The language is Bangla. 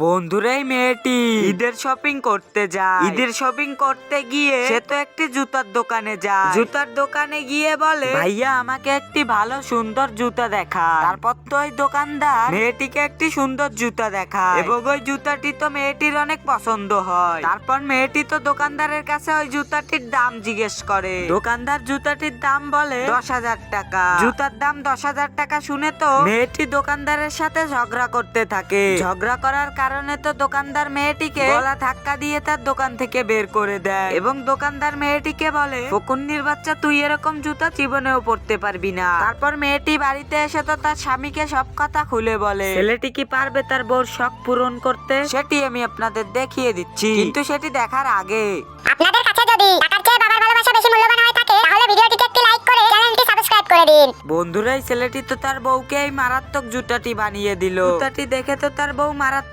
বন্ধুরা এই মেয়েটি ঈদের শপিং করতে যায়। ঈদের শপিং করতে গিয়ে সে তো একটি জুতার দোকানে যায়। জুতার দোকানে গিয়ে বলে ভাইয়া আমাকে একটি ভালো সুন্দর জুতা দেখা তারপর তো ওই দোকানদার মেয়েটিকে একটি সুন্দর জুতা দেখা এবং ওই জুতাটি তো মেয়েটির অনেক পছন্দ হয়। তারপর মেয়েটি তো দোকানদারের কাছে ওই জুতাটির দাম জিজ্ঞেস করে। দোকানদার জুতাটির দাম বলে দশ হাজার টাকা। জুতার দাম দশ হাজার টাকা শুনে তো মেয়েটি দোকানদারের সাথে ঝগড়া করতে থাকে। ঝগড়া করার কারণে তো দোকানদার মেয়েটিকে গলা ধাক্কা দিয়ে তার দোকান থেকে বের করে দেয়। এবং দোকানদার মেয়েটিকে বলে ফকুন্নির বাচ্চা তুই এরকম জুতা জীবনেও পড়তে পারবি না। তারপর মেয়েটি বাড়িতে এসে তো তার স্বামীকে সব কথা খুলে বলে ছেলেটি কি পারবে তার বউর শখ পূরণ করতে? সেটি আমি আপনাদের দেখিয়ে দিচ্ছি। কিন্তু সেটি দেখার আগে আপনাদের কাছে যদি টাকার চেয়ে বাবার ভালোবাসা বেশি মূল্যবান হয়ে থাকে তাহলে ভিডিওটিতে একটি লাইক করে চ্যানেলটি সাবস্ক্রাইব করে দিন। বন্ধুরা এই ছেলেটি তো তার বউকে এই মারাত্মক জুতাটি বানিয়ে দিল। জুতাটি দেখে তো তার বউ মারাত্মক